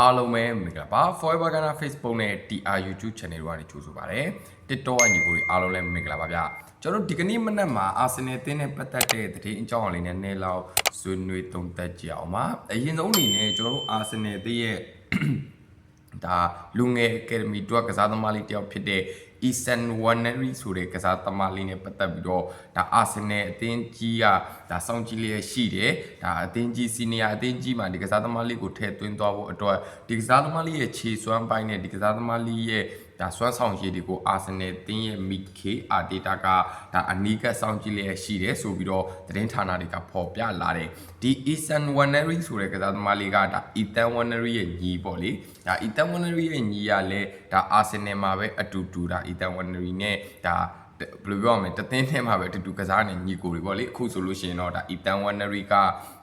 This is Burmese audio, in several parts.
အားလုံးပဲမင်္ဂလာပါ Forever Ghana Facebook နဲ့ TR YouTube Channel တို့ကနေကြိုဆိုပါရစေ TikTok ကညီကိုတွေအားလုံးလည်းမင်္ဂလာပါဗျကျွန်တော်တို့ဒီကနေ့မနက်မှာ Arsenal အသင်းနဲ့ပတ်သက်တဲ့သတင်းအကြောင်းအရာလေးနဲ့နေလောက်ဆွေးနွေးသုံးသပ်ကြအောင်ပါအရင်ဆုံးအနေနဲ့ကျွန်တော်တို့ Arsenal အသင်းရဲ့ဒါလူငယ်အကယ်ဒမီတွက်ကစားသမားလေးတယောက်ဖြစ်တဲ့ Eastern Wannery ဆိုတဲ့ကစားသမားလေးနဲ့ပတ်သက်ပြီးတော့ဒါအာဆင်နယ်အသင်းကြီးကဒါစောင့်ကြည့်လျက်ရှိတယ်ဒါအသင်းကြီးစီနီယာအသင်းကြီးမှာဒီကစားသမားလေးကိုထည့်သွင်းသွားဖို့အတွက်ဒီကစားသမားလေးရဲ့ခြေစွမ်းပိုင်းနဲ့ဒီကစားသမားလေးရဲ့ ဒါစွမ်းဆောင်ရည်တွေကိုအာဆင်နယ်တင်းရဲ့ MK အာဒေတာကဒါအနီးကပ်စောင့်ကြည့်လျက်ရှိတယ်ဆိုပြီးတော့သတင်းဌာနတွေကဖော်ပြလာတယ်ဒီ Eastern Wannery ဆိုတဲ့ကစားသမားလေးကဒါ Ethan Wannery ရဲ့ညီပေါ့လေဒါ Ethan Wannery ရဲ့ညီကလည်းဒါအာဆင်နယ်မှာပဲအတူတူဒါ Ethan Wannery နဲ့ဒါဘယ်လိုပြောရမလဲတသင်းထဲမှာပဲအတူတူကစားနေညီကိုတွေပေါ့လေအခုဆိုလို့ရှိရင်တော့ဒါ Ethan Wannery က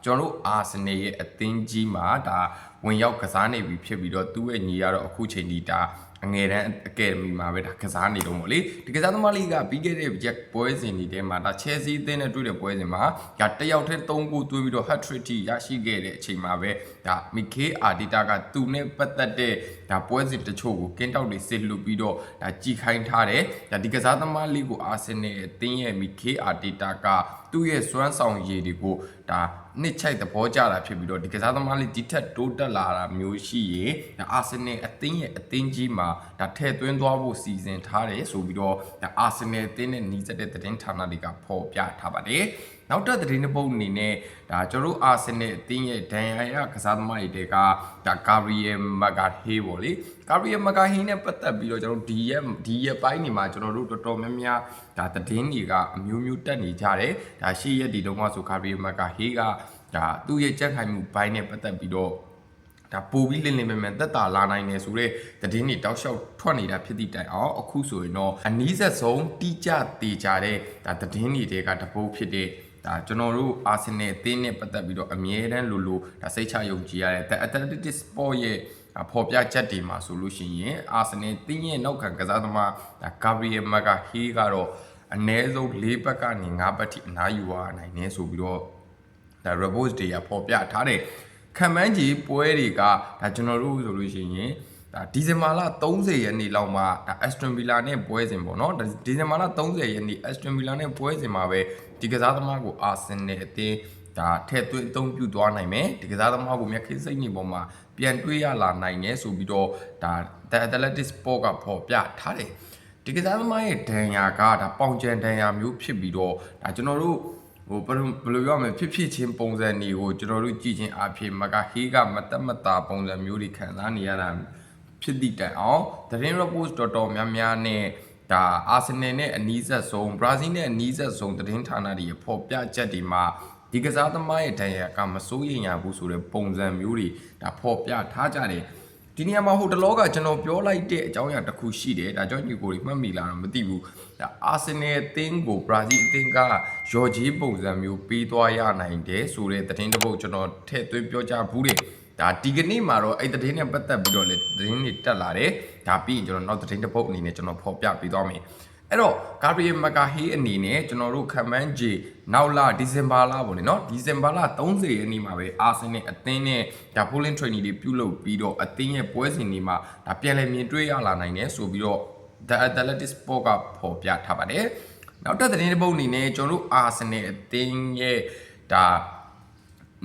ကျွန်တော်တို့အာဆင်နယ်ရဲ့အသင်းကြီးမှာဒါဝင်ရောက်ကစားနေပြီဖြစ်ပြီးတော့သူ့ရဲ့ညီကတော့အခုချိန်ဒီဒါ အငယ်တန်းအကယ်ဒမီမှာပဲဒါကစားနေတော့မို့လေဒီကစားသမားလေးကပြီးခဲ့တဲ့ရက်ပွဲစဉ်တွေထဲမှာဒါ Chelsea အသင်းနဲ့တွေ့တဲ့ပွဲစဉ်မှာဒါတယောက်တည်း3ဂိုးသွင်းပြီးတော့ hat-trick ထိရရှိခဲ့တဲ့အချိန်မှာပဲဒါ Mikel Arteta ကသူနဲ့ပတ်သက်တဲ့ဒါပွဲစဉ်တချို့ကိုကင်းတောက်တွေစစ်လွတ်ပြီးတော့ဒါကြည်ခိုင်းထားတယ်ဒါဒီကစားသမားလေးကို Arsenal အသင်းရဲ့ Mikel Arteta ကသူ့ရဲ့စွမ်းဆောင်ရည်တွေကိုဒါနှစ်ချိုက်သဘောကျတာဖြစ်ပြီးတော့ဒီကစားသမားလေးဒီထက်တိုးတက်လာတာမျိုးရှိရင်ဒါအာဆင်နယ်အသင်းရဲ့အသင်းကြီးမှာဒါထည့်သွင်းသွားဖို့စီစဉ်ထားတယ်ဆိုပြီးတော့ဒါအာဆင်နယ်အသင်းနဲ့နှီးစပ်တဲ့သတင်းဌာနတွေကဖော်ပြထားပါတယ် နောက်ထပ်သတင်းတစ်ပုဒ်အနေနဲ့ဒါကျွန်တော်တို့အာဆင်နယ်အသင်းရဲ့ဒန်ယာရကစားသမားတွေတဲကဒါကာဗရီယယ်မဂါဟေးပေါ့လေကာဗရီယယ်မဂါဟေးနဲ့ပတ်သက်ပြီးတော့ကျွန်တော်တို့ဒီရက်ဒီရက်ပိုင်းနေမှာကျွန်တော်တို့တော်တော်များများဒါသတင်းတွေကအမျိုးမျိုးတက်နေကြတယ်ဒါရှေ့ရက်ဒီတော့မှဆိုကာဗရီယယ်မဂါဟေးကဒါသူ့ရဲ့ကြက်ခိုင်မှုဘိုင်းနဲ့ပတ်သက်ပြီးတော့ဒါပိုပြီးလင်းလင်းမြန်မြန်သက်သာလာနိုင်တယ်ဆိုတော့သတင်းတွေတောက်လျှောက်ထွက်နေတာဖြစ်သည့်တိုင်အောင်အခုဆိုရင်တော့အနီးဆက်ဆုံးတိကျသေးကြတဲ့ဒါသတင်းတွေတွေကတပုတ်ဖြစ်တဲ့ ဒါကျွန်တော်တို့အာဆင်နယ်အသင်းနဲ့ပတ်သက်ပြီးတော့အမြဲတမ်းလိုလိုဒါစိတ်ချယုံကြည်ရတဲ့ The Athletic Sport ရဲ့ဖော်ပြချက်တွေမှာဆိုလို့ရှိရင်အာဆင်နယ်တင်းရဲ့နောက်ခံကစားသမားဒါဂါဘရီယယ်မာဂါဟီကတော့အနည်းဆုံး၄ဘက်ကနေ၅ဘက်ထိအနားယူရနိုင်နေဆိုပြီးတော့ဒါ reports တွေကဖော်ပြထားတဲ့ခံမှန်းကြီးပွဲတွေကဒါကျွန်တော်တို့ဆိုလို့ရှိရင်ဒါဒီဇင်ဘာလ30ရက်နေ့လောက်မှာဒါ Aston Villa နဲ့ပွဲစဉ်ပေါ့နော်ဒါဒီဇင်ဘာလ30ရက်နေ့ Aston Villa နဲ့ပွဲစဉ်မှာပဲ ဒီကစားသမားကို Arsenal အသင်းဒါထည့်သွင်းအသုံးပြုသွားနိုင်မယ်ဒီကစားသမားကိုမြက်ခင်းစိတ်နေပေါ်မှာပြန်တွေးရလာနိုင်တယ်ဆိုပြီးတော့ဒါ The Athletic Sport ကဖော်ပြထားတယ်ဒီကစားသမားရဲ့ဒဏ်ရာကဒါပေါင်ကျန်ဒဏ်ရာမျိုးဖြစ်ပြီးတော့ဒါကျွန်တော်တို့ဟိုဘယ်လိုဘယ်လိုပြောရမလဲဖြစ်ဖြစ်ချင်းပုံစံတွေကိုကျွန်တော်တို့ကြည့်ချင်းအဖြစ်မကဟေးကမတက်မတာပုံစံမျိုးတွေခံစားနေရတာဖြစ်သည့်တိုင်အောင်သတင်း report တော်တော်များများနဲ့ ဒါအာဆင်နယ်နဲ့အနီးဆက်ဆုံးဘရာဇီးနဲ့အနီးဆက်ဆုံးသတင်းဌာနတွေဖော်ပြချက်တွေမှာဒီကစားသမားရဲ့ဒဏ်ရာကမစိုးရိမ်ရဘူးဆိုတဲ့ပုံစံမျိုးတွေဒါဖော်ပြထားကြတယ်ဒီနေရာမှာဟိုတလောကကျွန်တော်ပြောလိုက်တဲ့အကြောင်းအရာတစ်ခုရှိတယ်ဒါကြောင့်ညီကိုတွေမှတ်မိလားတော့မသိဘူးဒါအာဆင်နယ်အသင်းကိုဘရာဇီးအသင်းကရော်ဂျီပုံစံမျိုးပေးသွားရနိုင်တယ်ဆိုတဲ့သတင်းတစ်ပုဒ်ကျွန်တော်ထည့်သွင်းပြောကြားဘူးတယ် ဒါဒီကနေ့မှာတော့အဲ့သတင်းနဲ့ပတ်သက်ပြီးတော့လေသတင်းတွေတက်လာတယ်ဒါပြီးရင်ကျွန်တော်နောက်သတင်းတစ်ပုဒ်အနေနဲ့ကျွန်တော်ဖော်ပြပေးသွားမယ်အဲ့တော့ဂါဘရီယယ်မကာဟေးအနေနဲ့ကျွန်တော်တို့ခံမှန်းကြည့်နောက်လဒီဇင်ဘာလပေါ့လေနော်ဒီဇင်ဘာလ30ရက်နေ့မှာပဲအာဆင်နယ်အသင်းနဲ့ဒါပိုလင်းထရိနီတွေပြုလုပ်ပြီးတော့အသင်းရဲ့ပွဲစဉ်တွေမှာဒါပြန်လည်မြင်တွေ့ရလာနိုင်တယ်ဆိုပြီးတော့ The Athletic Sport ကဖော်ပြထားပါတယ်နောက်တစ်သတင်းတစ်ပုဒ်အနေနဲ့ကျွန်တော်တို့အာဆင်နယ်အသင်းရဲ့ဒါ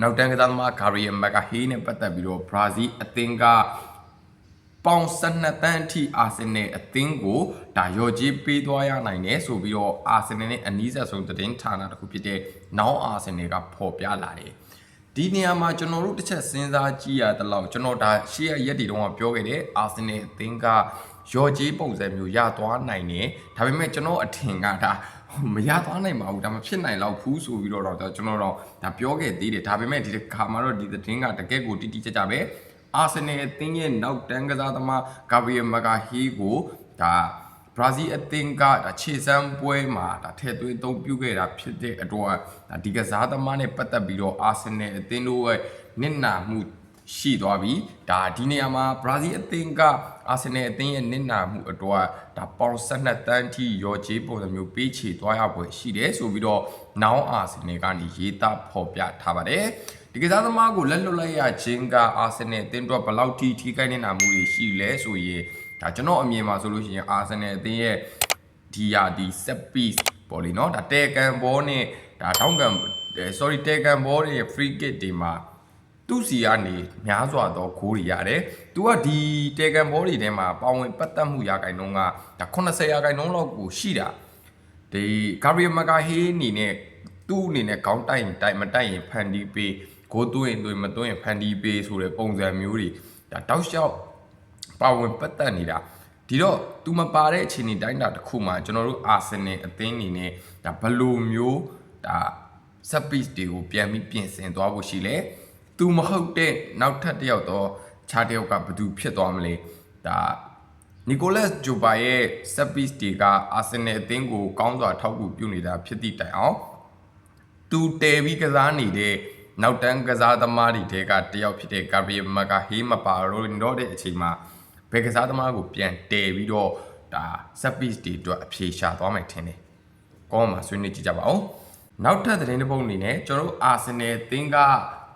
နောက်တန်းကစားသမားဂါရီယယ်မကာဟေးနဲ့ပတ်သက်ပြီးတော့ဘရာဇီးအသင်းကပေါင်12တန်းအထိအာဆင်နယ်အသင်းကိုဒါရော်ကြီးပေးသွားရနိုင်တယ်ဆိုပြီးတော့အာဆင်နယ်နဲ့အနီးဆက်ဆုံးသတင်းဌာနတစ်ခုဖြစ်တဲ့ Now Arsenal ကဖော်ပြလာတယ်ဒီနေရာမှာကျွန်တော်တို့တစ်ချက်စဉ်းစားကြည့်ရတဲ့လောက်ကျွန်တော်ဒါရှေ့ရရက်တီတုန်းကပြောခဲ့တဲ့အာဆင်နယ်အသင်းကရော်ကြီးပုံစံမျိုးရသွားနိုင်တယ်ဒါပေမဲ့ကျွန်တော်အထင်ကဒါ မရသွားနိုင်ပါဘူးဒါမဖြစ်နိုင်တော့ဘူးဆိုပြီးတော့တော့ကျွန်တော်တော့ဒါပြောခဲ့သေးတယ်ဒါပေမဲ့ဒီခါမှာတော့ဒီသတင်းကတကယ့်ကိုတိတိကျကျပဲအာဆင်နယ်အသင်းရဲ့နောက်တန်းကစားသမားဂါဘရီယယ်မဂါဟီကိုဒါဘရာဇီးအသင်းကဒါခြေစမ်းပွဲမှာဒါထည့်သွင်းအသုံးပြုခဲ့တာဖြစ်တဲ့အတွက်ဒါဒီကစားသမားနဲ့ပတ်သက်ပြီးတော့အာဆင်နယ်အသင်းတို့ရဲ့နစ်နာမှုရှိသွားပြီဒါဒီနေရာမှာဘရာဇီးအသင်းက အာဆင်နယ်အသင်းရဲ့နစ်နာမှုအတွက်ဒါပေါင်12တန်းထိရောချေးပုံစံမျိုးပေးချေသွားရပွဲရှိတယ်ဆိုပြီးတော့နောင်အာဆင်နယ်ကနေရေးသားဖော်ပြထားပါတယ်ဒီကစားသမားကိုလက်လွတ်လိုက်ရခြင်းကအာဆင်နယ်အသင်းအတွက်ဘယ်လောက်ထိထိခိုက်နေတာမှုတွေရှိလဲဆိုရင်ဒါကျွန်တော်အမြင်မှာဆိုလို့ရှိရင်အာဆင်နယ်အသင်းရဲ့ဒီယာဒီ set piece ပေါ့လေနော်ဒါတဲကန်ဘောနဲ့ဒါထောင်းကန် sorry တဲကန်ဘောတွေရဲ့ free kick တွေမှာ သူ့စီကနေများစွာသောဂိုးတွေရတယ်။ तू ကဒီတေကန်ဘောတွေထဲမှာပါဝင်ပတ်သက်မှုရာခိုင်နှုန်းကဒါ80ရာခိုင်နှုန်းလောက်ကိုရှိတာ။ဒီဂါဘရီယယ်မကာဟေးအနေနဲ့သူ့အနေနဲ့ခေါင်းတိုက်ရင်တိုက်မတိုက်ရင်ဖန်တီးပေးဂိုးသွင်းရင်သွင်းမသွင်းရင်ဖန်တီးပေးဆိုတဲ့ပုံစံမျိုးတွေဒါတောက်လျှောက်ပါဝင်ပတ်သက်နေတာဒီတော့ तू မပါတဲ့အခြေအနေတိုင်းတာတစ်ခုမှာကျွန်တော်တို့အာဆင်နယ်အသင်းအနေနဲ့ဒါဘယ်လိုမျိုးဒါ set piece တွေကိုပြန်ပြီးပြင်ဆင်သွားဖို့ရှိလဲ။ तू မဟုတ်တဲ့နောက်ထပ်တစ်ယောက်တော့ခြားတစ်ယောက်ကဘယ်သူဖြစ်သွားမလဲ။ဒါနီကိုလတ်ဂျိုဘာရဲ့ set piece တွေကအာဆင်နယ်အသင်းကိုကောင်းစွာထောက်ကူပြုနေတာဖြစ်သည့်တိုင်အောင်သူတဲပြီးကစားနေတဲ့နောက်တန်းကစားသမားတွေတဲကတယောက်ဖြစ်တဲ့ဂါဘရီယယ်မကာဟေးမပါတော့တော့တဲ့အချိန်မှာဘယ်ကစားသမားကိုပြန်တဲပြီးတော့ဒါ set piece တွေအတွက်အဖြေရှာသွားမယ်ထင်တယ်။ကောင်းမှာဆွေးနွေးကြည့်ကြပါဦး။နောက်ထပ်သတင်းတစ်ပုဒ်အနေနဲ့ကျွန်တော်တို့အာဆင်နယ်သင်းက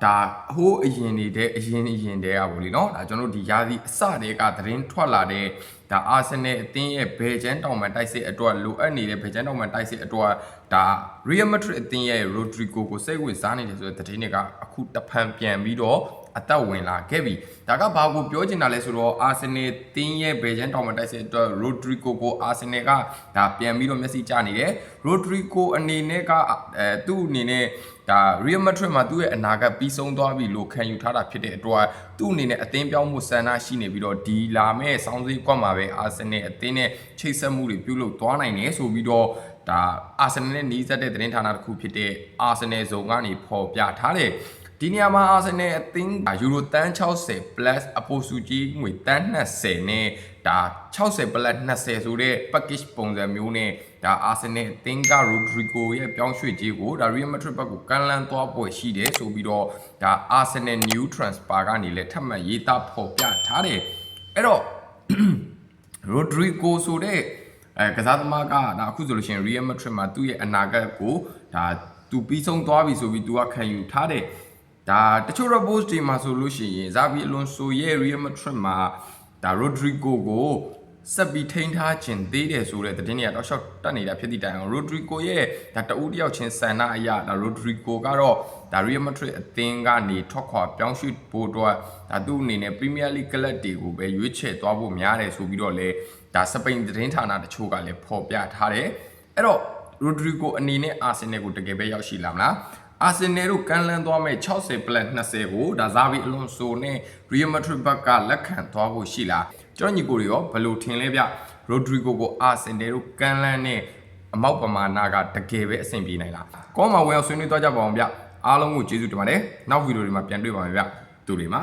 ဒါဟိုးအရင်နေတဲ့အရင်အရင်တည်းอ่ะဗောလေနော်ဒါကျွန်တော်တို့ဒီယာစီအစတည်းကသတင်းထွက်လာတဲ့ဒါအာဆင်နယ်အသင်းရဲ့ဘယ်ချမ်းတောင်မှန်တိုက်စစ်အတွက်လိုအပ်နေတဲ့ဘယ်ချမ်းတောင်မှန်တိုက်စစ်အတွက်ဒါ Real Madrid အသင်းရဲ့ Rodrigo ကိုစိတ်ဝင်စားနေတယ်ဆိုတဲ့သတင်းတွေကအခုတဖန်ပြန်ပြီးတော့ အသက်ဝင်လာခဲ့ပြီဒါကဘာကိုပြောချင်တာလဲဆိုတော့အာဆင်နယ်တင်းရဲ့ဘယ်ချမ်းတောင်မှတိုက်စစ်အတွက် Rodrigo ကိုအာဆင်နယ်ကဒါပြန်ပြီးတော့မျက်စိကျနေတယ် Rodrigo အနေနဲ့ကအဲသူ့အနေနဲ့ဒါ Real Madrid မှာသူ့ရဲ့အနာဂတ်ပြီးဆုံးသွားပြီလို့ခံယူထားတာဖြစ်တဲ့အတွက်သူ့အနေနဲ့အသင်းပြောင်းမှုဆန္ဒရှိနေပြီးတော့ဒီလာမဲ့ဆောင်းစည်းကွက်မှာပဲအာဆင်နယ်အသင်းနဲ့ချိတ်ဆက်မှုတွေပြုလုပ်သွားနိုင်တယ်ဆိုပြီးတော့ဒါအာဆင်နယ်နဲ့နှီးစပ်တဲ့သတင်းဌာနတစ်ခုဖြစ်တဲ့အာဆင်နယ်ဇုံကနေဖော်ပြထားတယ် ဒီနေရာမှာအာဆင်နယ်အသင်းယူရိုတန်း60 plus အပိုစုကြီးငွေတန်း20နဲ့ဒါ60 plus 20ဆိုတဲ့ package ပုံစံမျိုးနဲ့ဒါအာဆင်နယ်အသင်းက Rodrigo ရဲ့ပြောင်းရွှေ့ခြင်းကိုဒါ Real Madrid ဘက်ကိုကမ်းလှမ်းသွားပွဲရှိတယ်ဆိုပြီးတော့ဒါ Arsenal new transfer ကနေလည်းထပ်မံရေးသားဖော်ပြထားတယ်အဲ့တော့ Rodrigo ဆိုတဲ့အဲကစားသမားကဒါအခုဆိုလို့ရှိရင် Real Madrid မှာသူ့ရဲ့အနာဂတ်ကိုဒါသူပြီးဆုံးသွားပြီဆိုပြီးသူကခံယူထားတဲ့ ဒါတချို့ report တွေမှာဆိုလို့ရှိရင်ဇာဗီအလွန်ဆိုရဲ့ Real Madrid မှာဒါ Rodrigo ကိုဆက်ပြီးထိန်းထားခြင်းသေးတယ်ဆိုတဲ့သတင်းတွေကတော့ရှော့တက်နေတာဖြစ်သည့်တိုင်အောင် Rodrigo ရဲ့ဒါတဦးတယောက်ချင်းဆန္ဒအရဒါ Rodrigo ကတော့ဒါ Real Madrid အသင်းကနေထွက်ခွာပြောင်းရွှေ့ဖို့အတွက်ဒါသူ့အနေနဲ့ Premier League ကလပ်တွေကိုပဲရွေးချယ်သွားဖို့များတယ်ဆိုပြီးတော့လေဒါစပိန်သတင်းဌာနတချို့ကလည်းဖော်ပြထားတယ်အဲ့တော့ Rodrigo အနေနဲ့ Arsenal ကိုတကယ်ပဲရောက်ရှိလာမလား အာဆင်နယ်တို့ကန်လန်းသွားမဲ့60 plus 20ကိုဒါဇာဗီအလွန်ဆိုနဲ့ Real Madrid ဘက်ကလက်ခံသွားဖို့ရှိလားကျွန်တော်ညီကိုတွေရောဘယ်လိုထင်လဲဗျ Rodrigo ကိုအာဆင်နယ်တို့ကန်လန်းနဲ့အမောက်ပမာဏကတကယ်ပဲအဆင်ပြေနိုင်လားကောင်းမှာဝင်အောင်ဆွေးနွေးသွားကြပါအောင်ဗျအားလုံးကိုကျေးဇူးတင်ပါတယ်နောက်ဗီဒီယိုတွေမှာပြန်တွေ့ပါမယ်ဗျသူတွေမှာ